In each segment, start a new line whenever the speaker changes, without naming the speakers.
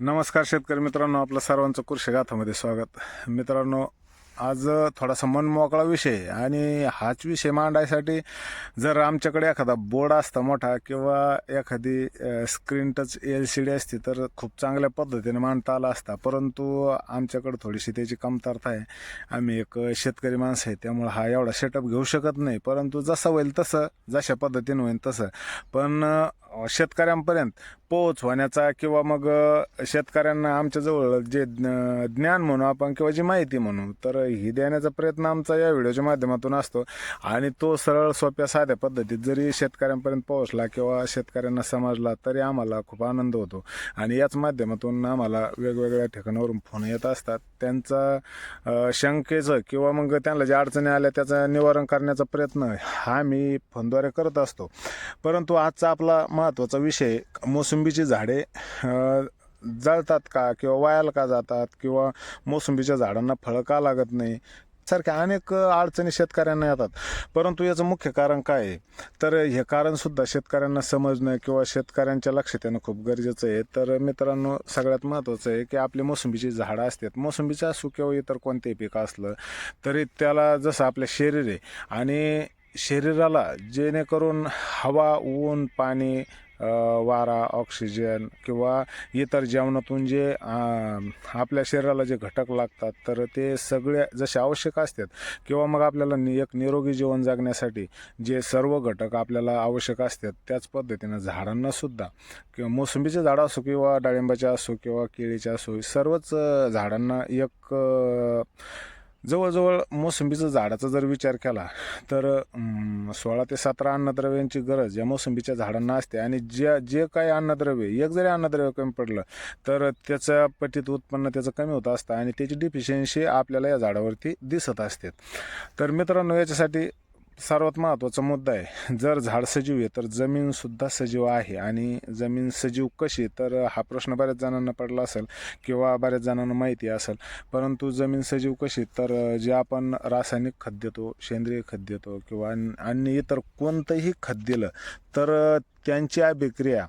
नमस्कार शेतकरी मित्रांनो आपलं सर्वांचं कृषी गाथामध्ये स्वागत. मित्रांनो आज थोडासा मनमोकळा विषय आणि हाच विषय मांडायसाठी जर आमच्याकडे एखादा बोर्ड असता मोठा किंवा एखादी screen touch L C D असती तर खूप चांगल्या पद्धतीने मांडता आला असता. परंतु आमच्याकडे थोडीशी त्याची कमतरता आहे. आम्ही एक शेतकरी माणसं आहे त्यामुळे हा एवढा सेटअप घेऊ शकत नाही. परंतु जसं होईल तसं जशा पद्धतीने होईल तसं. पण शेतकऱ्यांपर्यंत पोच होण्याचा किंवा मग शेतकऱ्यांना आमच्याजवळ जे ज्ञ- ज्ञान म्हणू आपण किंवा जी माहिती म्हणू तर ही देण्याचा प्रयत्न आमचा या व्हिडिओच्या माध्यमातून असतो. आणि तो सरळ सोप्या साध्या पद्धतीत जरी शेतकऱ्यांपर्यंत पोहोचला किंवा शेतकऱ्यांना समजला तरी आम्हाला खूप आनंद होतो. आणि याच माध्यमातून आम्हाला वेगवेगळ्या ठिकाणावरून फोन येत असतात. त्यांचा शंकेचं किंवा मग त्यांना ज्या अडचणी आल्या त्याचं निवारण करण्याचा प्रयत्न हा मी फोनद्वारे करत असतो. परंतु आजचा आपला महत्त्वाचा विषय मोसंबीची झाडे जळतात का किंवा वायाला का जातात किंवा मोसंबीच्या झाडांना फळं का लागत नाही? सारख्या अनेक अडचणी शेतकऱ्यांना येतात. परंतु याचं मुख्य कारण काय आहे? तर हे कारणसुद्धा शेतकऱ्यांना समजणं किंवा शेतकऱ्यांच्या लक्षात येणं खूप गरजेचं आहे. तर मित्रांनो सगळ्यात महत्त्वाचं आहे की आपली मोसंबीची झाडं असतात. मोसंबीचं असू किंवा इतर कोणतेही पिकं असलं तरी त्याला जसं आपलं शरीर आहे आणि शरीराला जेणेकरून हवा ऊन पाणी वारा ऑक्सिजन किंवा इतर जेवणातून जे आपल्या शरीराला जे घटक लागतात तर ते सगळे जसे आवश्यक असतात. किंवा मग आपल्याला नि- एक निरोगी जीवन जगण्यासाठी जे सर्व घटक आपल्याला आवश्यक असतात त्याच पद्धतीनं झाडांनासुद्धा किंवा मोसंबीचे झाडं असो किंवा डाळिंबाचे असो किंवा केळीचे असो सर्वच झाडांना एक जवळजवळ मोसंबीचं झाडाचा जर विचार केला तर सोळा ते सतरा अन्नद्रव्यांची गरज या मोसंबीच्या झाडांना असते. आणि ज्या जे काही अन्नद्रव्य एक जरी अन्नद्रव्य कमी पडलं तर त्याचं पटीत उत्पन्न त्याचं कमी होत असतं आणि त्याची डिफिशियन्सी आपल्याला या झाडावरती दिसत असते. तर मित्रांनो याच्यासाठी सर्वात महत्त्वाचा मुद्दा आहे. जर झाड सजीव आहे तर जमीनसुद्धा सजीव आहे. आणि जमीन सजीव कशी तर हा प्रश्न बऱ्याच जणांना पडला असेल किंवा बऱ्याच जणांना माहिती असेल. परंतु जमीन सजीव कशी तर जे आपण रासायनिक खत देतो सेंद्रिय खत देतो किंवा अन्य आणि इतर कोणतंही खत दिलं तर त्यांची अभिक्रिया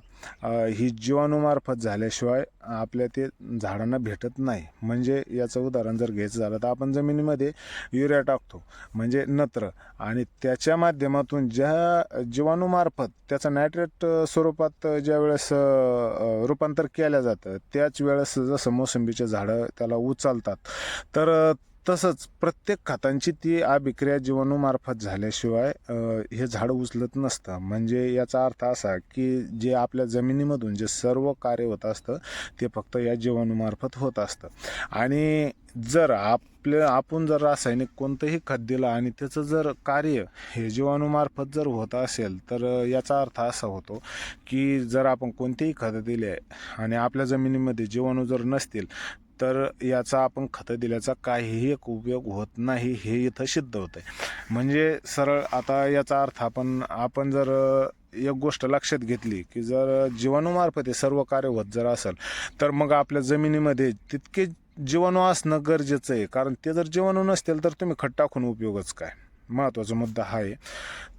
ही जीवाणूमार्फत झाल्याशिवाय आपल्या ते झाडांना भेटत नाही. म्हणजे याचं उदाहरण जर घ्यायचं झालं तर आपण जमिनीमध्ये युरिया टाकतो. म्हणजे नत्र. आणि त्याच्या माध्यमातून ज्या जीवाणूमार्फत त्याचं नायट्रेट स्वरूपात ज्या वेळेस रूपांतर केलं जातं त्याच वेळेस जसं मोसंबीचे झाडं त्याला उचलतात. तर तसंच प्रत्येक खतांची ती अभिक्रिया जीवाणूमार्फत झाल्याशिवाय हे झाड उचलत नसतं. म्हणजे याचा अर्थ असा की जे आपल्या जमिनीमधून जे सर्व कार्य होत असतं ते फक्त या जीवाणूमार्फत होत असतं. आणि जर आपलं आपण जर रासायनिक कोणतंही खत दिलं आणि त्याचं जर कार्य हे जीवाणूमार्फत जर होत असेल तर याचा अर्थ असा होतो की जर आपण कोणतेही खतं दिले आणि आपल्या जमिनीमध्ये जीवाणू जर नसतील तर याचा आपण खतं दिल्याचा काहीही एक उपयोग होत नाही हे इथं सिद्ध होतं आहे म्हणजे सरळ आता याचा अर्थ आपण आपण जर एक गोष्ट लक्षात घेतली की जर जीवाणूमार्फत हे सर्व कार्य होत जर असेल तर मग आपल्या जमिनीमध्ये तितके जीवाणू असणं गरजेचं आहे. कारण ते जर जीवाणू नसतील तर तुम्ही खत टाकून उपयोगच काय? महत्त्वाचा मुद्दा हा आहे.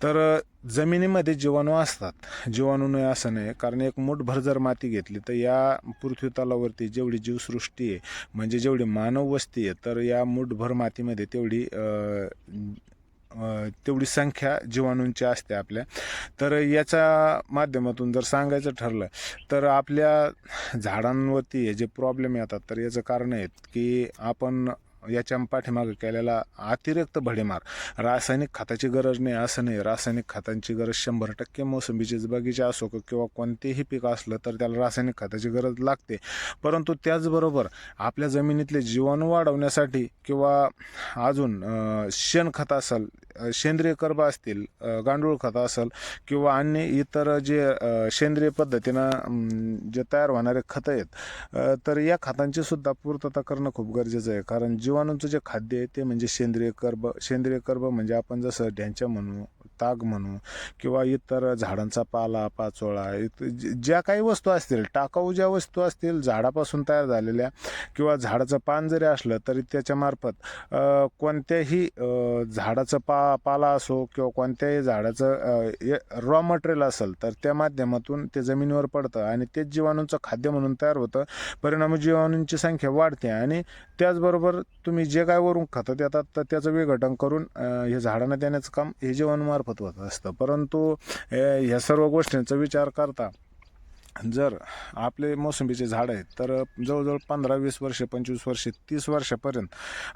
तर जमिनीमध्ये जीवाणू असतात. जीवाणू नाही असं नाही. कारण एक मूठभर जर माती घेतली तर या पृथ्वी तलावरती जेवढी जीवसृष्टी आहे म्हणजे जेवढी मानव वस्ती आहे तर या मूठभर मातीमध्ये तेवढी तेवढी संख्या जीवाणूंची असते आपल्या. तर याच्या माध्यमातून जर सांगायचं ठरलं तर आपल्या झाडांवरती हे जे प्रॉब्लेम येतात तर याचं कारण आहेत की आपण याच्या पाठीमागे केलेला अतिरिक्त भडीमार. रासायनिक खताची गरज नाही असं नाही. रासायनिक खतांची गरज शंभर टक्के मोसंबीचे बगीचा असो किंवा कोणतेही पीक असलं तर त्याला रासायनिक खताची गरज लागते. परंतु त्याचबरोबर आपल्या जमिनीतले जीवाणू वाढवण्यासाठी किंवा अजून शेणखत असेल सेंद्रिय कर्ब असतील गांडूळ खत असेल किंवा अन्य इतर जे सेंद्रिय पद्धतीनं जे तयार होणारे खतं आहेत तर या खतांची सुद्धा पूर्तता करणं खूप गरजेचं आहे. कारण जीवाणूंचं जे खाद्य आहे ते म्हणजे सेंद्रिय कर्ब सेंद्रिय कर्ब म्हणजे आपण जसं ढ्यांच्या म्हणू ताग म्हणू किंवा इतर झाडांचा पाला पाचोळा इत- ज्या काही वस्तू असतील टाकाऊ ज्या वस्तू असतील झाडापासून तयार झालेल्या किंवा झाडाचं पान जरी असलं तरी त्याच्यामार्फत कोणत्याही झाडाचं पा पाला असो किंवा कोणत्याही झाडाचं रॉ मटेरियल असेल तर त्या माध्यमातून ते जमिनीवर पडतं आणि तेच जीवाणूंचं खाद्य म्हणून तयार होतं. परिणामी जीवाणूंची संख्या वाढते आणि त्याचबरोबर तुम्ही जे काय वरून खतं देतात तर त्याचं विघटन करून हे झाडांना देण्याचं काम हे जीवाणूमार्फत महत्त्वाचं असतं. परंतु ह्या सर्व गोष्टींचा विचार करता जर आपले मोसंबीचे झाड आहेत तर जवळजवळ पंधरा वीस वर्ष पंचवीस वर्ष तीस वर्षापर्यंत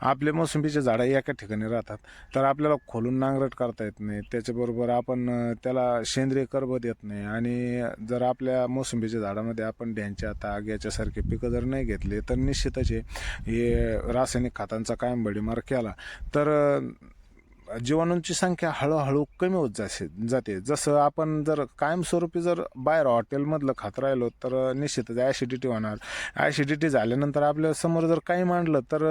आपले मोसंबीचे झाडं एका ठिकाणी राहतात. तर आपल्याला खोलून नांगरट करता येत नाही. त्याच्याबरोबर आपण त्याला सेंद्रिय कर्ब देत नाही. आणि जर आपल्या मोसंबीच्या झाडामध्ये आपण ढ्यांच्या ताग याच्यासारखे पिकं जर नाही घेतले तर निश्चितच हे- रासायनिक खतांचा कायम बडीमार केला. तर जीवाणूंची संख्या हळूहळू कमी होत जाते जाते. जसं आपण जर कायमस्वरूपी जर बाहेर हॉटेलमधलं खात राहिलो तर निश्चितच ॲसिडिटी होणार. ॲसिडिटी झाल्यानंतर आपल्यासमोर जर काही मांडलं तर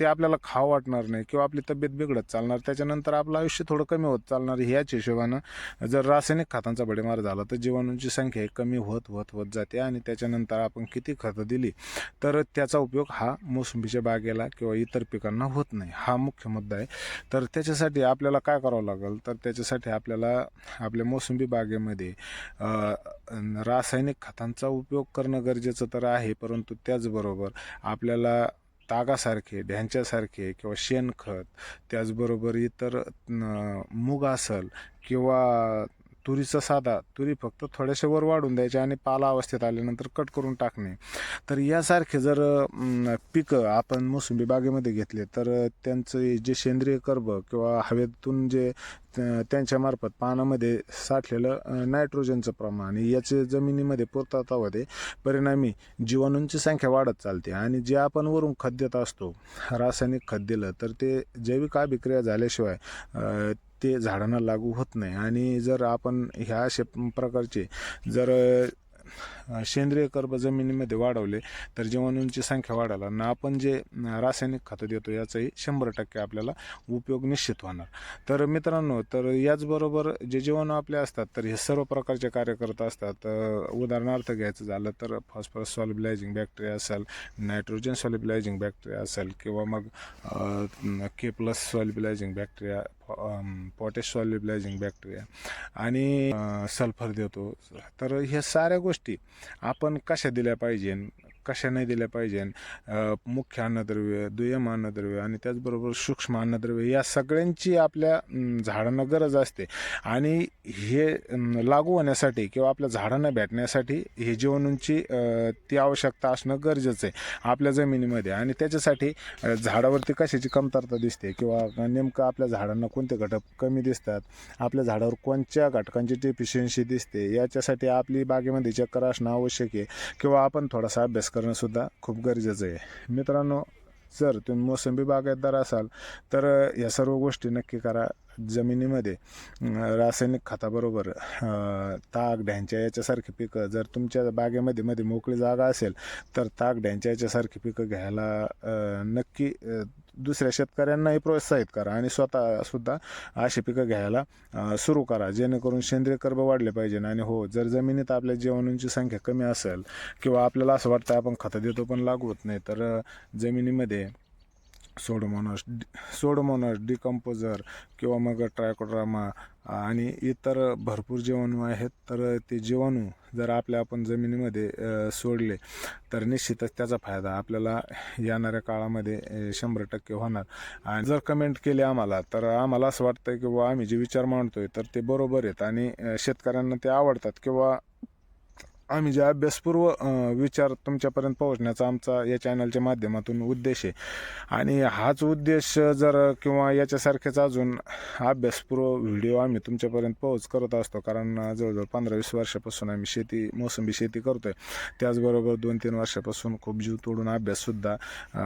ते आपल्याला खावं वाटणार नाही किंवा आपली तब्येत बिघडत चालणार. त्याच्यानंतर आपलं आयुष्य थोडं कमी होत चालणार ह्याच हिशोबानं जर रासायनिक खतांचा बडीमार झाला तर जीवाणूंची संख्या कमी होत होत होत जाते आणि त्याच्यानंतर आपण किती खतं दिली तर त्याचा उपयोग हा मोसंबीच्या बागेला किंवा इतर पिकांना होत नाही. हा मुख्य मुद्दा आहे. तर त्याच्यासाठी आपल्याला काय करावं लागेल? तर त्याच्यासाठी आपल्याला आपल्या मोसंबी बागेमध्ये रासायनिक खतांचा उपयोग करणं गरजेचं तर आहे परंतु त्याचबरोबर आपल्याला तागासारखे ढ्यांच्यासारखे किंवा शेणखत त्याचबरोबर इतर मूग असल किंवा तुरीचा साधा तुरी फक्त थोड्याशा वर वाढून द्यायचे आणि पाला अवस्थेत आल्यानंतर कट करून टाकणे. तर यासारखे जर पिकं आपण मोसंबी बागेमध्ये घेतले तर त्यांचं जे सेंद्रिय कर्ब किंवा हवेतून जे त्यांच्यामार्फत पानामध्ये साठलेलं नायट्रोजनचं प्रमाण याचे जमिनीमध्ये पूर्तता होते परिणामी जीवाणूंची संख्या वाढत चालते. आणि जे आपण वरून खत देत असतो रासायनिक खत दिलं तर ते जैविक अभिक्रिया झाल्याशिवाय ते झाडांना लागू होत नाही. आणि जर आपण ह्या अशा प्रकारचे जर सेंद्रिय कर्ब जमिनीमध्ये वाढवले तर जीवाणूंची संख्या वाढायला ना आपण जे रासायनिक खतं देतो याचाही शंभर टक्के आपल्याला उपयोग निश्चित होणार. तर मित्रांनो तर याचबरोबर जे जीवाणू आपले असतात तर हे सर्व प्रकारचे कार्य करत असतात उदाहरणार्थ घ्यायचं झालं तर फॉस्फरस सॉलिबिलायझिंग बॅक्टेरिया असेल नायट्रोजन सॉलिबिलायझिंग बॅक्टेरिया असेल किंवा मग K plus solubilizing bacteria potash solubilizing bacteria आणि सल्फर देतो. तर ह्या साऱ्या गोष्टी आपण कशा दिल्या पाहिजे? कशा नाही दिल्या पाहिजे? मुख्य अन्नद्रव्य दुय्यम अन्नद्रव्य आणि त्याचबरोबर सूक्ष्म अन्नद्रव्य या सगळ्यांची आपल्या झाडांना गरज असते. आणि हे लागू होण्यासाठी किंवा आपल्या झाडांना भेटण्यासाठी हे जीवाणूंची ती आवश्यकता असणं गरजेचं आहे आपल्या जमिनीमध्ये. आणि त्याच्यासाठी झाडावरती कशाची कमतरता दिसते किंवा नेमकं आपल्या झाडांना कोणते घटक कमी दिसतात? आपल्या झाडावर कोणत्या घटकांची डेफिशियन्सी दिसते? याच्यासाठी आपली बागेमध्ये चक्कर असणं आवश्यक आहे. किंवा आपण थोडासा अभ्यास करणंसुद्धा खूप गरजेचं आहे. मित्रांनो जर तुम्ही मोसंबी बागायतदार असाल तर या सर्व गोष्टी नक्की करा जमिनीमध्ये. रासायनिक खताबरोबर ताग ढ्यांच्या याच्यासारखी पिकं जर तुमच्या बागेमध्ये मध्ये मोकळी जागा असेल तर ताग ढ्यांच्या याच्यासारखी पिकं घ्यायला नक्की दुसऱ्या शेतकऱ्यांनाही प्रोत्साहित करा आणि स्वतः सुद्धा अशी पिकं घ्यायला सुरू करा. जेणेकरून सेंद्रिय कर्ब वाढले पाहिजे आणि हो जर जमिनीत आपल्या जीवाणूंची संख्या कमी असेल किंवा आपल्याला असं वाटतं आपण खतं देतो पण लागू होत नाही तर जमिनीमध्ये सोडोमोनस सोडोमोनस डिकम्पोजर किंवा मग ट्रायकोड्रामा आणि इतर भरपूर जीवाणू आहेत तर ते जीवाणू जर आपल्या आपण जमिनीमध्ये सोडले तर निश्चितच त्याचा फायदा आपल्याला येणाऱ्या काळामध्ये शंभर टक्के होणार. आणि जर कमेंट केली आम्हाला तर आम्हाला असं वाटतं की बुवा आम्ही जे विचार मांडतोय तर ते बरोबर आहेत. आणि शेतकऱ्यांना ते आवडतात किंवा आम्ही जे अभ्यासपूर्व विचार तुमच्यापर्यंत पोहोचण्याचा आमचा या चॅनलच्या माध्यमातून उद्देश आहे. आणि हाच उद्देश जर किंवा याच्यासारखेच अजून अभ्यासपूर्व व्हिडिओ आम्ही तुमच्यापर्यंत पोहोच करत असतो कारण जवळजवळ पंधरा वीस वर्षापासून आम्ही शेती मोसंबी शेती करतोय. त्याचबरोबर दोन तीन वर्षापासून खूप जीव तोडून अभ्याससुद्धा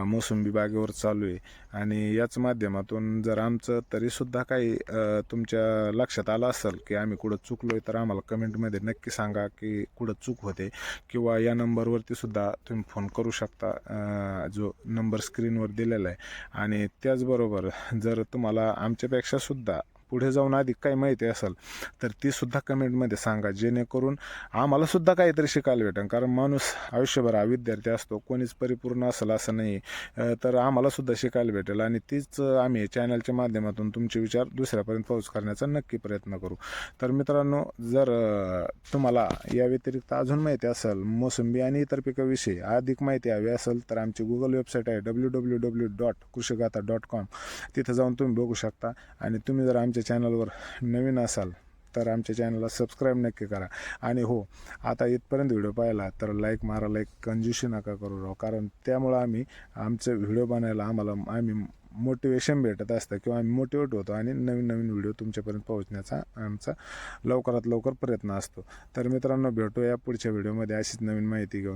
मोसंबी बागेवर चालू आहे. आणि याच माध्यमातून जर आमचं तरीसुद्धा काही तुमच्या लक्षात आलं असेल की आम्ही कुठं चुकलोय तर आम्हाला कमेंटमध्ये नक्की सांगा की कुठं चुक होते किंवा या नंबरवरती सुद्धा तुम्ही फोन करू शकता जो नंबर स्क्रीनवर दिलेला आहे. आणि त्याचबरोबर जर तुम्हाला आमच्यापेक्षा सुद्धा पुढे जाऊन अधिक काही माहिती असेल तर ती सुद्धा कमेंटमध्ये सांगा. जेणेकरून आम्हाला सुद्धा काहीतरी शिकायला भेटेल कारण माणूस आयुष्यभर हा विद्यार्थी असतो कोणीच परिपूर्ण असेल असं नाही. तर आम्हाला सुद्धा शिकायला भेटेल. आणि तीच आम्ही चॅनलच्या माध्यमातून तुमचे विचार दुसऱ्यापर्यंत पोहोच करण्याचा नक्की प्रयत्न करू. तर मित्रांनो जर तुम्हाला या व्यतिरिक्त अजून माहिती असेल मोसंबी आणि इतर पिकाविषयी अधिक माहिती हवी असेल तर आमची गुगल वेबसाईट आहे W W W dot Krishigatha dot com तिथं जाऊन तुम्ही बघू शकता. आणि तुम्ही जर आमच्या चॅनलवर नवीन असाल तर आमच्या चॅनलला सबस्क्राईब नक्की करा. आणि हो आता इथपर्यंत व्हिडिओ पाहिला तर लाईक मारा लाईक कंजूशी नका करू राव. कारण त्यामुळं आम्ही आमचं व्हिडिओ बनायला आम्हाला आम्ही मोटिवेशन भेटत असतं किंवा आम्ही मोटिवेट होतो आणि नवीन नवीन व्हिडिओ तुमच्यापर्यंत पोहोचण्याचा आमचा लवकरात लवकर प्रयत्न असतो. तर मित्रांनो भेटूया पुढच्या व्हिडिओमध्ये अशीच नवीन माहिती घेऊन.